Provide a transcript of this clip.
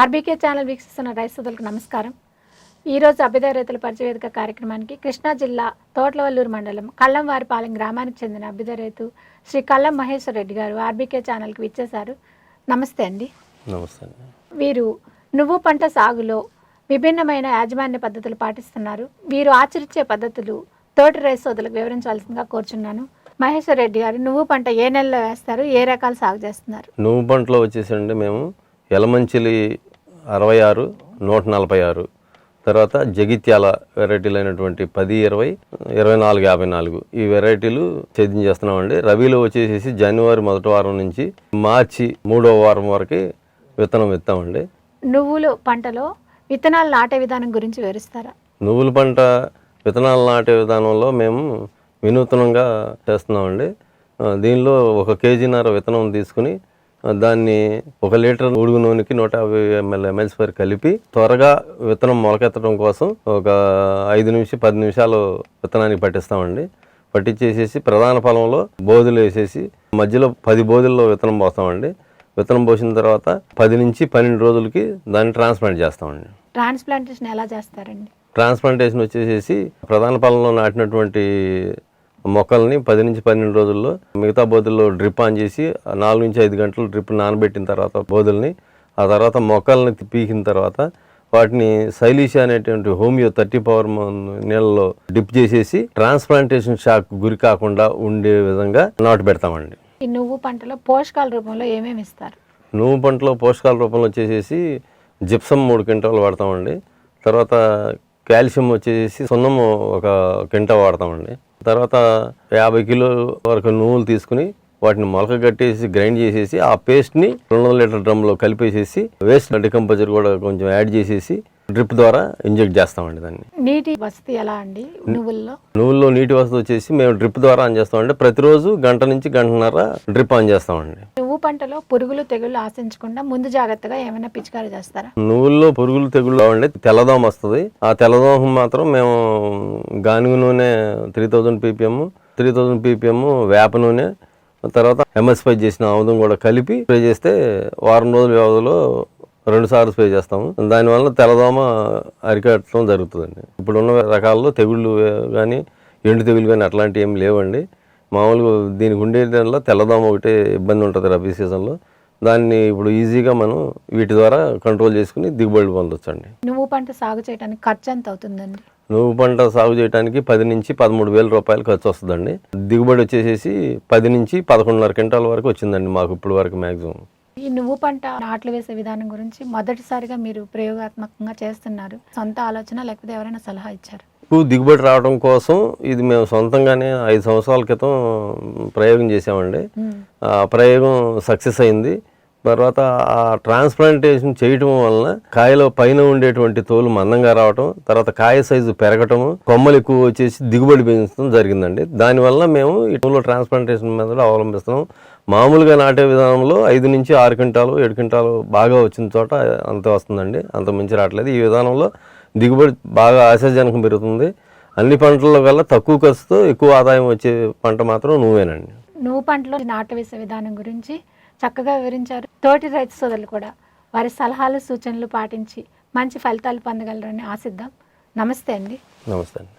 RBK channel వీక్షిస్తున్న రైతు సోదరులకు నమస్కారం ఈరోజు అభ్యుదయ రైతుల పరిచయవేదిక కార్యక్రమానికి కృష్ణా జిల్లా తోటలవల్లూరు మండలం కల్లంవారిపాలెం గ్రామానికి చెందిన అభ్యుదయ రైతు శ్రీ కల్లం మహేశ్వర రెడ్డి గారు ఆర్బీకే ఛానల్కి విచ్చేశారు. నమస్తే అండి. నమస్తే వీరు నువ్వు పంట సాగులో విభిన్నమైన యాజమాన్య పద్ధతులు పాటిస్తున్నారు. వీరు ఆచరించే పద్ధతులు తోటి రైతు సోదరులకు వివరించవలసిందిగా కోరుచున్నాను. మహేశ్వర్ రెడ్డి గారు నువ్వు పంట ఏ నెలలో వేస్తారు? ఏ రకాలు సాగు చేస్తున్నారు? నువ్వు పంటలో వచ్చేసండి మేము ఎలమంచిలి అరవై ఆరు నూట నలభై ఆరు. తర్వాత జగిత్యాల వెరైటీలు అయినటువంటి పది ఇరవై ఇరవై నాలుగు యాభై నాలుగు. ఈ వెరైటీలు సేద్యం చేస్తున్నామండి. రబీలో వచ్చేసేసి జనవరి మొదటి వారం నుంచి మార్చి మూడవ వారం వరకు విత్తనం విత్తామండి. నువ్వులు పంటలో విత్తనాలు నాటే విధానం గురించి వివరిస్తారా? నువ్వుల పంట విత్తనాలు నాటే విధానంలో మేము వినూత్నంగా చేస్తున్నామండి. దీనిలో ఒక కేజీన్నర విత్తనం తీసుకుని దాన్ని ఒక లీటర్ ఉడుగు నూనెకి నూట యాభై ఎంఎల్ ఎంఎల్స్ పర్ కలిపి త్వరగా విత్తనం మొలకెత్తడం కోసం ఒక ఐదు నిమిషం పది నిమిషాలు విత్తనానికి పట్టిస్తామండి. పట్టించేసేసి ప్రధాన పొలంలో బోధులు వేసేసి మధ్యలో పది బోధుల్లో విత్తనం పోస్తామండి. విత్తనం పోసిన తర్వాత పది నుంచి పన్నెండు రోజులకి దాన్ని ట్రాన్స్ప్లాంట్ చేస్తామండి. ట్రాన్స్ప్లాంటేషన్ ఎలా చేస్తారండి? ట్రాన్స్ప్లాంటేషన్ వచ్చేసేసి ప్రధాన పాలనలో నాటినటువంటి మొక్కల్ని పది నుంచి పన్నెండు రోజుల్లో మిగతా బోధుల్లో డ్రిప్ ఆన్ చేసి నాలుగు నుంచి ఐదు గంటలు డ్రిప్ నానబెట్టిన తర్వాత బోధుల్ని ఆ తర్వాత మొక్కల్ని పీకిన తర్వాత వాటిని శైలీష అనేటువంటి హోమియో థర్టీ పవర్ నీళ్ళలో డిప్ చేసేసి ట్రాన్స్ప్లాంటేషన్ షాక్ గురి కాకుండా ఉండే విధంగా నాటు పెడతామండి. ఈ నువ్వు పంటలో పోషకాల రూపంలో ఏమేమి ఇస్తారు? నువ్వు పంటలో పోషకాల రూపంలో వచ్చేసేసి జిప్సం మూడు క్వింటాలు వాడతామండి. తర్వాత కాల్షియం వచ్చేసి సున్నము ఒక కింటా వాడతామండి. తర్వాత యాభై కిలోల వరకు నువ్వులు తీసుకుని వాటిని మొలక కట్టేసి గ్రైండ్ చేసేసి ఆ పేస్ట్ని రెండు వందల లీటర్ డ్రమ్లో కలిపేసేసి వేస్ట్ డికంపోజర్ కూడా కొంచెం యాడ్ చేసేసి డ్రిప్ ద్వారా ఇంజెక్ట్ చేస్తామండి దాన్ని. నీటి వసతి ఎలా అండి? నువ్వుల్లో? నువ్వుల్లో నీటి వసతి వచ్చేసి మేము డ్రిప్ ద్వారా ఆన్ చేస్తామండి. ప్రతిరోజు గంట నుంచి గంటన్నర డ్రిప్ ఆన్ చేస్తామండి. నువ్వు పంటలో పురుగులు తెగుళ్ళు ఆశించకుండా ముందు జాగ్రత్తగా ఏమైనా పిచికారీ చేస్తారా? నువ్వుల్లో పురుగులు తెగుళ్ళు అండి తెల్లదోమ వస్తుంది. ఆ తెల్లదోమ మాత్రం మేము గానుగ నూనె three thousand PPM three thousand PPM వేప నూనె తర్వాత ఎంఎస్పై చేసిన ఆముదం కూడా కలిపి స్ప్రే చేస్తే వారం రోజుల వ్యవధిలో రెండు సార్లు స్ప్రే చేస్తాము. దానివల్ల తెల్లదోమ అరికట్టడం జరుగుతుందండి. ఇప్పుడు ఉన్న రకాల్లో తెగుళ్ళు కానీ ఎండు తెగులు కానీ అట్లాంటివి ఏమి లేవండి. మామూలుగా దీనికి ఉండే దానిలో తెల్లదోమ ఒకటే ఇబ్బంది ఉంటుంది రబీ సీజన్లో. దాన్ని ఇప్పుడు ఈజీగా మనం వీటి ద్వారా కంట్రోల్ చేసుకుని దిగుబడి పొందొచ్చండి. నువ్వు పంట సాగు చేయడానికి ఖర్చు ఎంత అవుతుందండి? నువ్వు పంట సాగు చేయడానికి పది నుంచి పదమూడు వేల రూపాయలు ఖర్చు వస్తుందండి. దిగుబడి వచ్చేసేసి పది నుంచి పదకొండున్నర క్వింటాల వరకు వచ్చిందండి మాకు ఇప్పుడు వరకు మ్యాక్సిమం ఈ నువ్వు పంట నాట్లు వేసే విధానం గురించి మొదటిసారిగా మీరు ప్రయోగాత్మకంగా చేస్తున్నారు. సొంత ఆలోచన లేకపోతే ఎవరైనా సలహా ఇచ్చారు? ఎక్కువ దిగుబడి రావడం కోసం ఇది మేము సొంతంగానే ఐదు సంవత్సరాల క్రితం ప్రయోగం చేసామండి ఆ ప్రయోగం సక్సెస్ అయింది. తర్వాత ఆ ట్రాన్స్ప్లాంటేషన్ చేయటం వలన కాయలో పైన ఉండేటువంటి తోలు మందంగా రావటం తర్వాత కాయ సైజు పెరగటము కొమ్మలు ఎక్కువ వచ్చేసి దిగుబడి పెంచడం జరిగిందండి. దానివల్ల మేము ఈ టూలో ట్రాన్స్ప్లాంటేషన్ మెథడ్ అవలంబిస్తున్నాం. మామూలుగా నాటే విధానంలో ఐదు నుంచి ఆరు క్వింటాలు ఏడు క్వింటాలు బాగా వచ్చిన చోట అంత వస్తుందండి. అంత మించి రావట్లేదు. ఈ విధానంలో దిగుబడి బాగా ఆశాజనకం పెరుగుతుంది. అన్ని పంటల్లో కల్లా తక్కువ ఖర్చుతో ఎక్కువ ఆదాయం వచ్చే పంట మాత్రం నువ్వేనండి. నువ్వు పంటలో నాటు వేసే విధానం గురించి చక్కగా వివరించారు. తోటి రైతు సోదరులు కూడా వారి సలహాలు సూచనలు పాటించి మంచి ఫలితాలు పొందగలరని ఆశిద్దాం. నమస్తే అండి. నమస్తే అండి.